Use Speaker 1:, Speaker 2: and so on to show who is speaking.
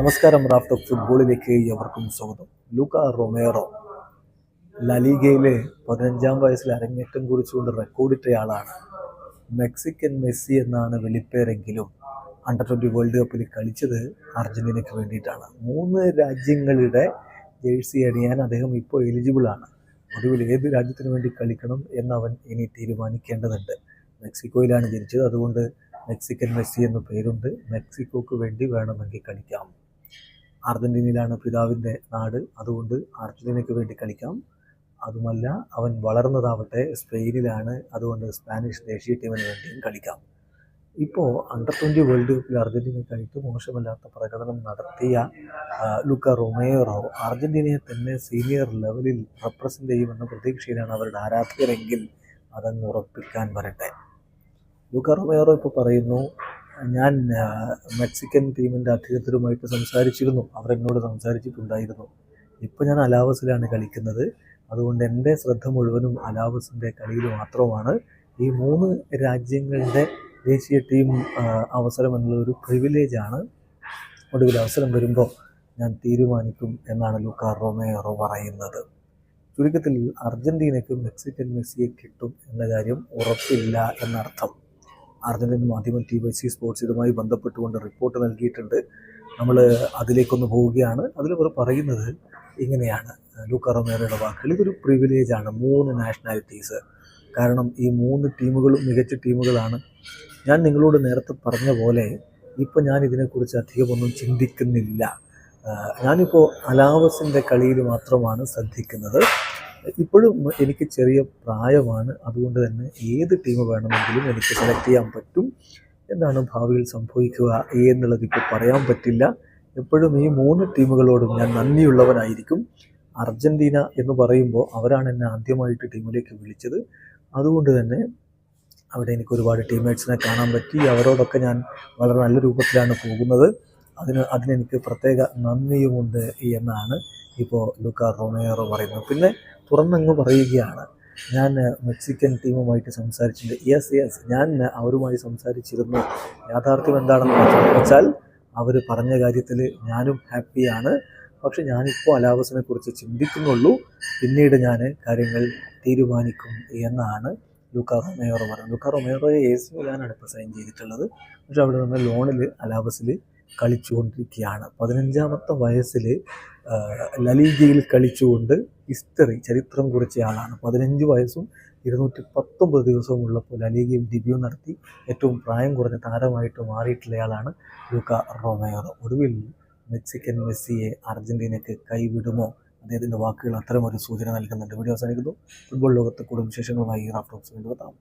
Speaker 1: നമസ്കാരം raft of ഫുട്ബോളിലേക്ക് എവർക്കും സ്വാഗതം. ലൂക്ക റൊമേറോ ലലീഗയിലെ പതിനഞ്ചാം വയസ്സിൽ അരങ്ങേറ്റം കുറിച്ചുകൊണ്ട് റെക്കോർഡിട്ടയാളാണ്. മെക്സിക്കൻ മെസ്സി എന്നാണ് വെളിപ്പേരെങ്കിലും അണ്ടർ ട്വന്റി വേൾഡ് കപ്പിൽ കളിച്ചത് അർജന്റീനയ്ക്ക് വേണ്ടിയിട്ടാണ്. മൂന്ന് രാജ്യങ്ങളുടെ ജേഴ്സി അണിയാൻ അദ്ദേഹം ഇപ്പോൾ എലിജിബിൾ ആണ്. ഒടുവിൽ ഏത് രാജ്യത്തിന് വേണ്ടി കളിക്കണം എന്നവൻ ഇനി തീരുമാനിക്കേണ്ടതുണ്ട്. മെക്സിക്കോയിലാണ് ജനിച്ചത്. അതുകൊണ്ട് മെക്സിക്കൻ മെസ്സി എന്ന പേരുണ്ട്. മെക്സിക്കോക്ക് വേണ്ടി വേണമെങ്കിൽ കളിക്കാം. അർജന്റീനയിലാണ് പിതാവിന്റെ നാട്. അതുകൊണ്ട് അർജന്റീനയ്ക്ക് വേണ്ടി കളിക്കാം. അതുമല്ല അവൻ വളർന്നതാവട്ടെ സ്പെയിനിലാണ്. അതുകൊണ്ട് സ്പാനിഷ് ദേശീയ ടീമിന് വേണ്ടിയും കളിക്കാം. ഇപ്പോൾ അണ്ടർ ട്വന്റി വേൾഡ് കപ്പിൽ അർജന്റീനയ്ക്കായിട്ട് മോശമല്ലാത്ത പ്രകടനം നടത്തിയ ലുക്ക റൊമേറോ അർജന്റീനയെ തന്നെ സീനിയർ ലെവലിൽ റെപ്രസെന്റ് ചെയ്യുമെന്ന പ്രതീക്ഷയിലാണ് അവരുടെ ആരാധകരെങ്കിൽ അതങ്ങ് ഉറപ്പിക്കാൻ വരട്ടെ. ലുക്ക റൊമേറോ ഇപ്പോൾ പറയുന്നു ഞാൻ മെക്സിക്കൻ ടീമിന്റെ അധികൃതരുമായിട്ട് സംസാരിച്ചിരുന്നു. അവരെന്നോട് സംസാരിച്ചിട്ടുണ്ടായിരുന്നു. ഇപ്പോൾ ഞാൻ അലാവസിലാണ് കളിക്കുന്നത്. അതുകൊണ്ട് എന്റെ ശ്രദ്ധ മുഴുവനും അലാവസിന്റെ കളിയിൽ മാത്രമാണ്. ഈ മൂന്ന് രാജ്യങ്ങളുടെ ദേശീയ ടീം അവസരം എന്നുള്ളൊരു പ്രിവിലേജാണ് ഒടുവിൽ അവസരം വരുമ്പോൾ ഞാൻ തീരുമാനിക്കും എന്നാണ് ലൂക്ക റൊമേറോ പറയുന്നത്. ചുരുക്കത്തിൽ അർജന്റീനയ്ക്കും മെക്സിക്കൻ മെസ്സിയെ കിട്ടും എന്ന കാര്യം ഉറപ്പില്ല എന്നർത്ഥം. അർജന്റീൻ മാധ്യമം ടി വൈ സി സ്പോർട്സ് ഇതുമായി ബന്ധപ്പെട്ടുകൊണ്ട് റിപ്പോർട്ട് നൽകിയിട്ടുണ്ട്. നമ്മൾ അതിലേക്കൊന്ന് പോവുകയാണ്. അതിൽ അവർ പറയുന്നത് ഇങ്ങനെയാണ്. ലൂക്ക റൊമേറയുടെ വാക്കുകൾ. ഇതൊരു പ്രിവിലേജാണ് മൂന്ന് നാഷണാലിറ്റീസ് കാരണം ഈ മൂന്ന് ടീമുകളും മികച്ച ടീമുകളാണ്. ഞാൻ നിങ്ങളോട് നേരത്തെ പറഞ്ഞ പോലെ ഇപ്പോൾ ഞാൻ ഇതിനെക്കുറിച്ച് അധികമൊന്നും ചിന്തിക്കുന്നില്ല. ഞാനിപ്പോൾ അലാവസിന്റെ കളിയിൽ മാത്രമാണ് ശ്രദ്ധിക്കുന്നത്. ഇപ്പോഴും എനിക്ക് ചെറിയ പ്രായമാണ്. അതുകൊണ്ട് തന്നെ ഏത് ടീം വേണമെങ്കിലും എനിക്ക് സെലക്ട് ചെയ്യാൻ പറ്റും. എന്താണ് ഭാവിയിൽ സംഭവിക്കുക എന്നുള്ളത് ഇപ്പോൾ പറയാൻ പറ്റില്ല. എപ്പോഴും ഈ മൂന്ന് ടീമുകളോടും ഞാൻ നന്ദിയുള്ളവനായിരിക്കും. അർജന്റീന എന്ന് പറയുമ്പോൾ അവരാണ് എന്നെ ആദ്യമായിട്ട് ടീമിലേക്ക് വിളിച്ചത്. അതുകൊണ്ട് തന്നെ അവിടെ എനിക്ക് ഒരുപാട് ടീംമേറ്റ്സിനെ കാണാൻ പറ്റി. അവരോടൊക്കെ ഞാൻ വളരെ നല്ല രൂപത്തിലാണ് പോകുന്നത്. അതിന് അതിനെനിക്ക് പ്രത്യേക നന്ദിയുമുണ്ട് എന്നാണ് ഇപ്പോൾ ലുക്ക റൊമേറോ പറയുന്നത്. പിന്നെ തുറന്നങ്ങ് പറയുകയാണ്. ഞാൻ മെക്സിക്കൻ ടീമുമായിട്ട് സംസാരിച്ചിട്ടുണ്ട്. യെസ് യെസ് ഞാൻ അവരുമായി സംസാരിച്ചിരുന്നു. യാഥാർത്ഥ്യം എന്താണെന്ന് വെച്ചാൽ അവർ പറഞ്ഞ കാര്യത്തിൽ ഞാനും ഹാപ്പിയാണ്. പക്ഷെ ഞാനിപ്പോൾ അലാവസിനെ കുറിച്ച് ചിന്തിക്കുന്നുള്ളൂ. പിന്നീട് ഞാൻ കാര്യങ്ങൾ തീരുമാനിക്കും എന്നാണ് ലൂക്ക റൊമേറോ പറഞ്ഞത്. ലൂക്ക റൊമേറോയെ എ സി മിലാനാണ് ഇപ്പോൾ സൈൻ ചെയ്തിട്ടുള്ളത്. പക്ഷെ അവിടെ നിന്ന് ലോണിൽ അലാവസിൽ കളിച്ചുകൊണ്ടിരിക്കുകയാണ്. പതിനഞ്ചാമത്തെ വയസ്സിൽ ലലീഗയിൽ കളിച്ചുകൊണ്ട് ഹിസ്റ്ററി ചരിത്രം കുറിച്ചയാളാണ് പതിനഞ്ച് വയസ്സും ഇരുന്നൂറ്റി പത്തൊമ്പത് ദിവസവും ഉള്ളപ്പോൾ ലലീഗയിൽ ഡെബ്യൂ നടത്തി ഏറ്റവും പ്രായം കുറഞ്ഞ താരമായിട്ട് മാറിയിട്ടുള്ളയാളാണ് ലൂക്ക റൊമേറോ. ഒടുവിൽ മെക്സിക്കൻ മെസ്സിയെ അർജന്റീനയ്ക്ക് കൈവിടുമോ? അദ്ദേഹത്തിന്റെ വാക്കുകൾ അത്തരമൊരു സൂചന നൽകുന്നുണ്ട്. വീഡിയോ അവസാനിക്കുന്നു. ഫുട്ബോൾ ലോകത്തെ കൂടുതൽ വിശേഷങ്ങളുമായി റാഫ്റ്റോക്സ് വീണ്ടും എത്താം.